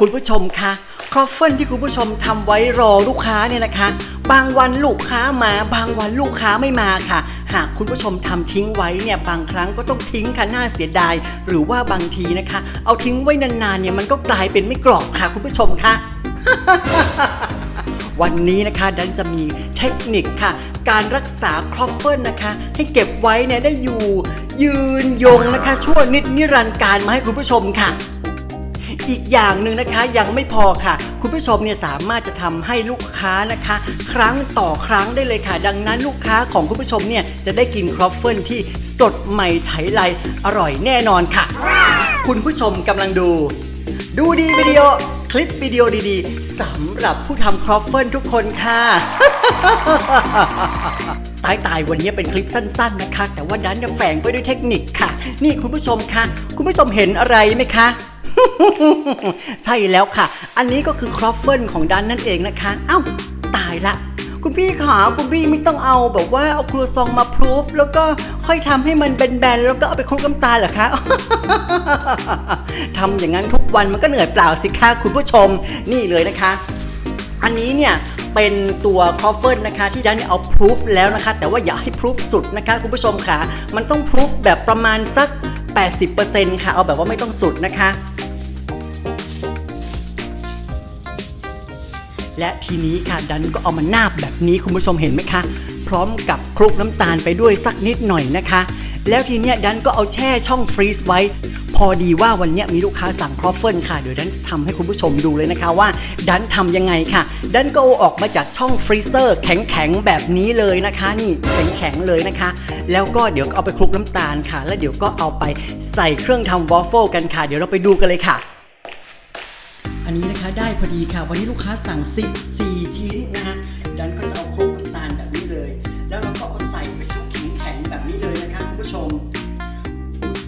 คุณผู้ชมคะครอฟเฟิลที่คุณผู้ชมทำไว้รอลูกค้าเนี่ยนะคะ บางวันลูกค้ามา บางวันลูกค้าไม่มาค่ะ หากคุณผู้ชมทำทิ้งไว้เนี่ยบางครั้งก็ต้องทิ้งค่ะน่าเสียดาย หรือว่าบางทีนะคะ เอาทิ้งไว้นานๆเนี่ยมันก็กลายเป็นไม่กรอบค่ะ คุณผู้ชมคะวันนี้นะคะดันจะมีเทคนิคค่ะ การรักษาครอฟเฟิลนะคะ ให้เก็บไว้เนี่ยได้อยู่ ยืนยงนะคะ ชั่วนิดนิรันดร์การมาให้คุณผู้ชมค่ะ อีกอย่างหนึ่งนะคะยังไม่พอค่ะ คุณผู้ชมเนี่ยสามารถจะทำให้ลูกค้านะคะ ครั้งต่อครั้งได้เลยค่ะ ดังนั้นลูกค้าของคุณผู้ชมเนี่ยจะได้กินครอฟเฟิลที่สดใหม่ไฉไลอร่อยแน่นอนค่ะ คุณผู้ชมกำลังดู ดูดีวิดีโอคลิปวิดีโอดีๆสำหรับผู้ทำครอฟเฟิลทุกคนค่ะตายตายๆวันนี้เป็นคลิปสั้น ๆนะคะ แต่ว่าดันจะแฝงไปด้วยเทคนิคค่ะ นี่คุณผู้ชมคะคุณผู้ชมเห็นอะไรไหมคะ ใช่แล้วค่ะ อันนี้ก็คือครอฟเฟิลของดันนั่นเองนะคะ เอ้า ตายละ คุณพี่ขาคุณพี่ไม่ต้องเอาแบบว่าเอาครัวซองมาพรูฟแล้วก็ค่อยทำให้มันแบนๆแล้วก็เอาไปคลุกน้ำตาลเหรอคะทำอย่างนั้นทุกวันมันก็เหนื่อยเปล่าสิคะคุณผู้ชมนี่เลยนะคะ อันนี้เนี่ยเป็นตัวคอฟเฟิลนะคะที่ดันเนี่ยเอาพรูฟแล้วนะคะ แต่ว่าอย่าให้พรูฟสุดนะคะ คุณผู้ชมค่ะ มันต้องพรูฟแบบประมาณสัก 80%ค่ะ เอาแบบว่าไม่ต้องสุดนะคะ และทีนี้ค่ะดันก็เอามานาบแบบนี้คุณผู้ชมเห็นไหมคะ พร้อมกับคลุกน้ำตาลไปด้วยสักนิดหน่อยนะคะ แล้วทีเนี้ยดันก็เอาแช่ช่องฟรีซไว้ พอดีว่าวันเนี้ยมีลูกค้าสั่งครอฟเฟิลค่ะ เดี๋ยวดันจะทำให้คุณผู้ชมดูเลยนะคะว่า ดันทำยังไงค่ะ ดันก็เอาออกมาจากช่องฟรีเซอร์แข็งๆแบบนี้เลยนะคะ นี่แข็งๆเลยนะคะ แล้วก็เดี๋ยวเอาไปคลุกน้ำตาลค่ะ แล้วเดี๋ยวก็เอาไปใส่เครื่องทำวอฟเฟิลกันค่ะ เดี๋ยวเราไปดูกันเลยค่ะ นี้นะคะได้พอดีค่ะ วันนี้ลูกค้าสั่ง 14 ชิ้นนะฮะดันก็จะเอาคลุกตาลแบบนี้เลย แล้วเราก็เอาใส่ไปทั้งแข็งๆแบบนี้เลยนะคะคุณผู้ชม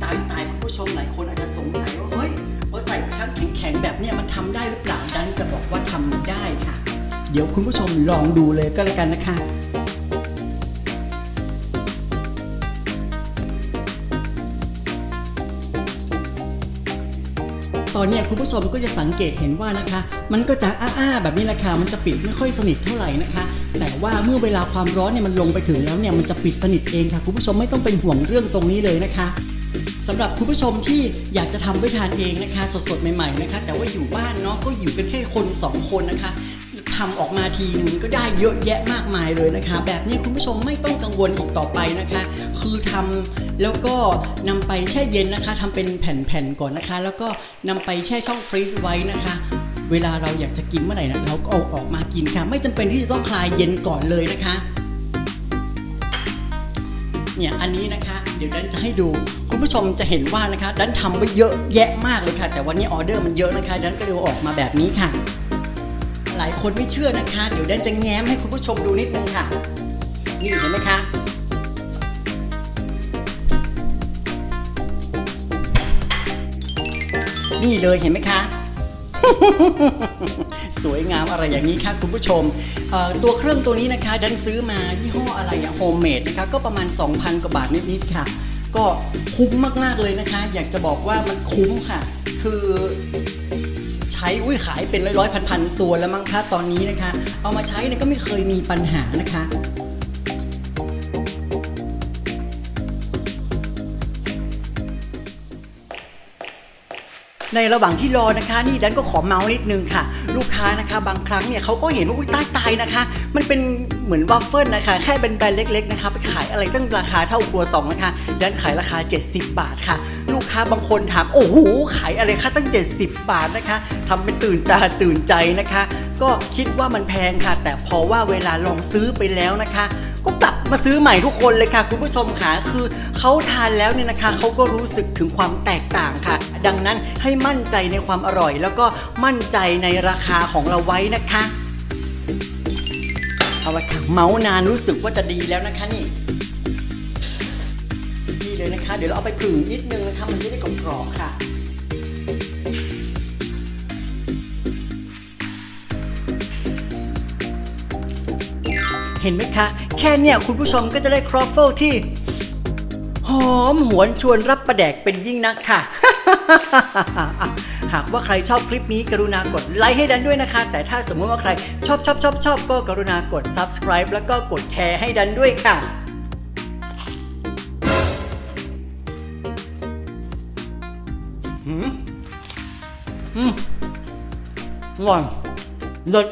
ตายตายคุณผู้ชมหลายคนอาจจะสงสัยว่าเฮ้ยพอใส่ไปทั้งแข็งๆแบบเนี้ยมันทำได้หรือเปล่าดันจะบอกว่าทำได้ค่ะ เดี๋ยวคุณผู้ชมลองดูเลยก็แล้วกันนะคะ อนเนี้ยคุณผู้ชมก็จะสังเกตเห็นว่านะคะ มันก็จะอ้าๆแบบนี้แหละค่ะมันจะปิดไม่ค่อยสนิทเท่าไหร่นะคะ แต่ว่าเมื่อเวลาความร้อนเนี่ยมันลงไปถึงแล้วเนี่ยมันจะปิดสนิทเองค่ะ คุณผู้ชมไม่ต้องเป็นห่วงเรื่องตรงนี้เลยนะคะสำหรับคุณผู้ชมที่อยากจะทำไว้ทานเองนะคะ สดๆใหม่ๆนะคะ แต่ว่าอยู่บ้านเนาะก็อยู่กันแค่คนสองคนนะคะ ทำออกมาทีหนึงก็ได้เยอะแยะมากมายเลยนะคะ แบบนี้คุณผู้ชมไม่ต้องกังวลอีกต่อไปนะคะ คือทำแล้วก็นำไปแช่เย็นนะคะทำเป็นแผ่นๆก่อนนะคะ แล้วก็นำไปแช่ช่องฟรีซไว้นะคะเวลาเราอยากจะกินเมื่อไหร่นะเราก็เอาออกมากินค่ะ ไม่จำเป็นที่จะต้องคลายเย็นก่อนเลยนะคะ เนี่ยอันนี้นะคะ เดี๋ยวดันจะให้ดู คุณผู้ชมจะเห็นว่านะคะ ดันทำไว้เยอะแยะมากเลยค่ะ แต่วันนี้ออเดอร์มันเยอะนะคะ ดันก็เลยออกมาแบบนี้ค่ะ หลายคนไม่เชื่อนะคะ เดี๋ยวแดนจะแง้มให้คุณผู้ชมดูนิดนึงค่ะ นี่เห็นไหมคะนี่เลยเห็นไหมคะ สวยงามอะไรอย่างนี้ค่ะคุณผู้ชม ตัวเครื่องตัวนี้นะคะ ดันซื้อมายี่ห้ออะไรอะโฮมเมดนะคะ ก็ประมาณ 2,000 กว่าบาทนิดๆค่ะ ก็คุ้มมากๆเลยนะคะ อยากจะบอกว่ามันคุ้มค่ะ คือ ช้อุ้ยขายเป็นร้อยๆพันๆตัวแล้วมั้งคะตอนนี้นะคะ เอามาใช้เนี่ยก็ไม่เคยมีปัญหานะคะในระหว่างที่รอนะคะ นี่ดันก็ขอเมาส์นิดนึงค่ะ ลูกค้านะคะ บางครั้งเนี่ยเขาก็เห็นว่าอุ้ยตายตายนะคะ มันเป็นเหมือนวัฟเฟิลนะคะ แค่เป็นแบรนด์เล็ก ๆ นะคะ ไปขายอะไรตั้งราคาเท่าครัวซองนะคะดันขายราคา 70 บาทค่ะ ค้าบางคนถามโอ้โหขายอะไรคะตั้ง 70 บาทนะคะทำเป็นตื่นตาตื่นใจนะคะ ก็คิดว่ามันแพงค่ะ แต่พอว่าเวลาลองซื้อไปแล้วนะคะก็กลับมาซื้อใหม่ทุกคนเลยค่ะ คุณผู้ชมค่ะคือเขาทานแล้วเนี่ยนะคะเขาก็รู้สึกถึงความแตกต่างค่ะ ดังนั้นให้มั่นใจในความอร่อย แล้วก็มั่นใจในราคาของเราไว้นะคะเอาละค่ะเมาส์นานรู้สึกว่าจะดีแล้วนะคะนี่นี่ เยนะคะ เดี๋ยวเราเอาไปผึ่งนิดนึงนะคะ มันจะได้กรอบๆค่ะเห็นไหมคะ แค่เนี่ยคุณผู้ชมก็จะได้ครอฟเฟิลที่ หอมหวนชวนรับประแดกเป็นยิ่งนักค่ะ หากว่าใครชอบคลิปนี้กรุณากดไลค์ให้ดันด้วยนะคะ แต่ถ้าสมมติว่าใครชอบชอบชอบชอบก็กรุณากด subscribe แล้วก็กดแชร์ให้ดันด้วยค่ะ อืมอืมอร่อยเลิศ